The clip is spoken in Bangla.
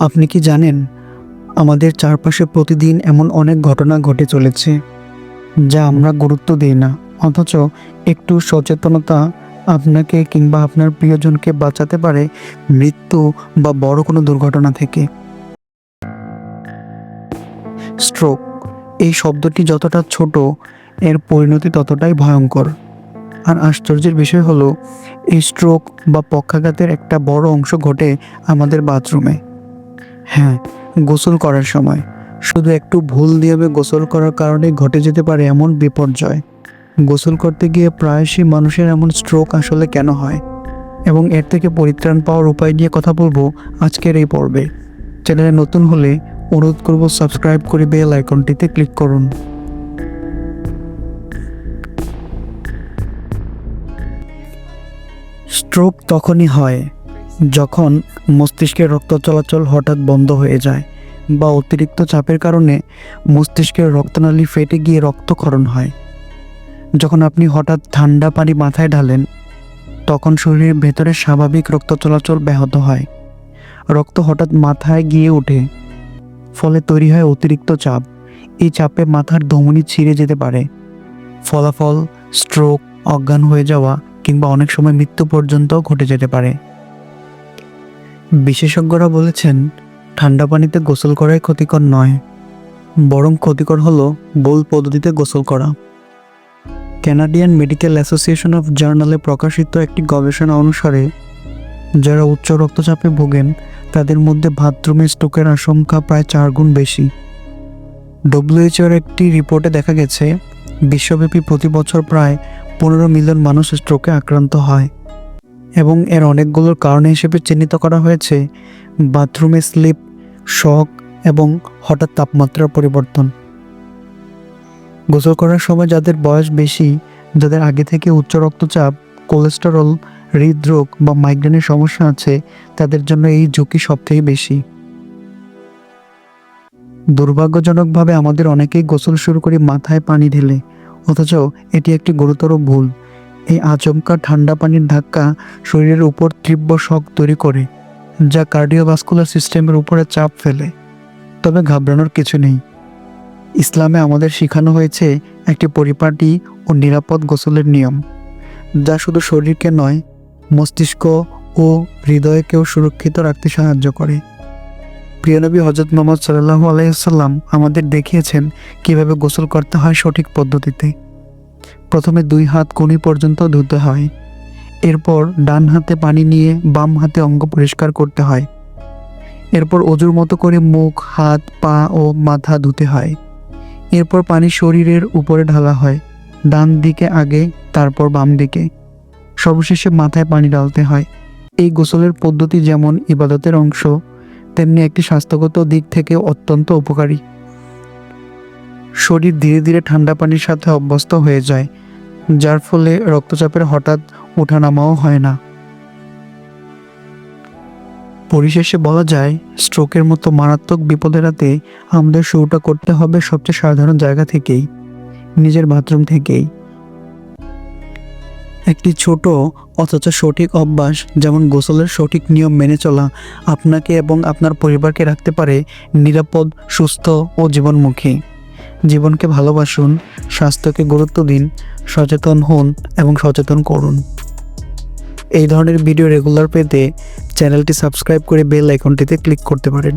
আপনি কি জানেন, আমাদের চারপাশে প্রতিদিন এমন অনেক ঘটনা ঘটে চলেছে, যা আমরা গুরুত্ব দিই না। অথচ একটু সচেতনতা আপনাকে কিংবা আপনার প্রিয়জনকে বাঁচাতে পারে মৃত্যু বা বড় কোনো দুর্ঘটনা থেকে। স্ট্রোক, এই শব্দটি যতটা ছোট, এর পরিণতি ততটাই ভয়ঙ্কর। আর আশ্চর্যের বিষয় হলো, এই স্ট্রোক বা পক্ষাঘাতের একটা বড় অংশ ঘটে আমাদের বাথরুমে। হ্যাঁ গোসল করার সময়। শুধু একটু ভুল নিয়মে গোসল করার কারণে ঘটে যেতে পারে এমন বিপর্যয়। গোসল করতে গিয়ে প্রায়শই মানুষের এমন স্ট্রোক আসলে কেন হয়? এবং এর থেকে পরিত্রাণ পাওয়ার উপায় নিয়ে কথা বলব আজকের এই পর্বে। চ্যানেলে নতুন হলে অনুরোধ করব সাবস্ক্রাইব করে বেল আইকনটিতে ক্লিক করুন। স্ট্রোক তখনই হয় যখন মস্তিষ্কের রক্ত চলাচল হঠাৎ বন্ধ হয়ে যায় বা অতিরিক্ত চাপের কারণে মস্তিষ্কের রক্তনালী ফেটে গিয়ে রক্তক্ষরণ হয়। যখন আপনি হঠাৎ ঠান্ডা পানি মাথায় ঢালেন, তখন শরীরের ভেতরে স্বাভাবিক রক্ত চলাচল ব্যাহত হয়। রক্ত হঠাৎ মাথায় গিয়ে ওঠে, ফলে তৈরি হয় অতিরিক্ত চাপ। এই চাপে মাথার ধমনি ছিঁড়ে যেতে পারে। ফলাফল, স্ট্রোক, অজ্ঞান হয়ে যাওয়া কিংবা অনেক সময় মৃত্যু পর্যন্ত ঘটে যেতে পারে। বিশেষজ্ঞরা বলেছেন, ঠান্ডা পানিতে গোসল করাই ক্ষতিকর নয়, বরং ক্ষতিকর হলো বোল পদ্ধতিতে গোসল করা। ক্যানাডিয়ান মেডিকেল অ্যাসোসিয়েশন অফ জার্নালে প্রকাশিত একটি গবেষণা অনুসারে, যারা উচ্চ রক্তচাপে ভোগেন, তাদের মধ্যে বাথরুমে স্ট্রোকের আশঙ্কা প্রায় চার গুণ বেশি। ডব্লিউএইচওর একটি রিপোর্টে দেখা গেছে, বিশ্বব্যাপী প্রতি বছর প্রায় পনেরো মিলিয়ন মানুষ স্ট্রোকে আক্রান্ত হয়। এবং এর অনেকগুলোর কারণ হিসেবে চিহ্নিত করা হয়েছে বাথরুমে স্লিপ, শক এবং হঠাৎ তাপমাত্রার পরিবর্তন। গোসল করার সময় যাদের বয়স বেশি, যাদের আগে থেকে উচ্চ রক্তচাপ, কোলেস্টেরল, হৃদরোগ বা মাইগ্রেনের সমস্যা আছে, তাদের জন্য এই ঝুঁকি সবথেকে বেশি। দুর্ভাগ্যজনকভাবে আমাদের অনেকেই গোসল শুরু করি মাথায় পানি ঢেলে, অথচ এটি একটি গুরুতর ভুল। এই আচমকা ঠান্ডা পানির ধাক্কা শরীরের উপর তীব্র শক তৈরি করে, যা কার্ডিওভাস্কুলার সিস্টেমের উপরে চাপ ফেলে। তবে ঘাবড়ানোর কিছু নেই। ইসলামে আমাদের শেখানো হয়েছে একটি পরিপাটি ও নিরাপদ গোসলের নিয়ম, যা শুধু শরীরকে নয়, মস্তিষ্ক ও হৃদয়কেও সুরক্ষিত রাখতে সাহায্য করে। প্রিয়নবী হজরত মোহাম্মদ সাল্লাহ আলাইসাল্লাম আমাদের দেখিয়েছেন কীভাবে গোসল করতে হয় সঠিক পদ্ধতিতে। প্রথমে দুই হাত কনি পর্যন্ত ধুতে হয়। এরপর ডান হাতে পানি নিয়ে বাম হাতে অঙ্গ পরিষ্কার করতে হয়। এরপর অজুর মতো করে মুখ, হাত, পা ও মাথা ধুতে হয়। এরপর পানি শরীরের উপরে ঢালা হয়, ডান দিকে আগে, তারপর বাম দিকে। সর্বশেষে মাথায় পানি ডালতে হয়। এই গোসলের পদ্ধতি যেমন ইবাদতের অংশ, তেমনি একটি স্বাস্থ্যগত দিক থেকে অত্যন্ত উপকারী। শরীর ধীরে ধীরে ঠান্ডা পানির সাথে অভ্যস্ত হয়ে যায়, যার ফলে রক্তচাপের হঠাৎ ওঠানামাও হয় না। পরিশেষে বলা যায়, স্ট্রোকের মতো মারাত্মক বিপদ এড়াতে আমাদের শুরুটা করতে হবে সবচেয়ে সাধারণ জায়গা থেকেই, নিজের বাথরুম থেকেই। একটি ছোট, অথচ সঠিক অভ্যাস যেমন গোসলের সঠিক নিয়ম মেনে চলা আপনাকে এবং আপনার পরিবারকে রাখতে পারে নিরাপদ, সুস্থ ও জীবনমুখী। জীবনকে ভালোবাসুন, স্বাস্থ্যকে গুরুত্ব দিন, সচেতন হন এবং সচেতন করুন। এই ধরনের ভিডিও রেগুলার পেতে চ্যানেলটি সাবস্ক্রাইব করে বেল আইকনটিতে ক্লিক করতে পারেন।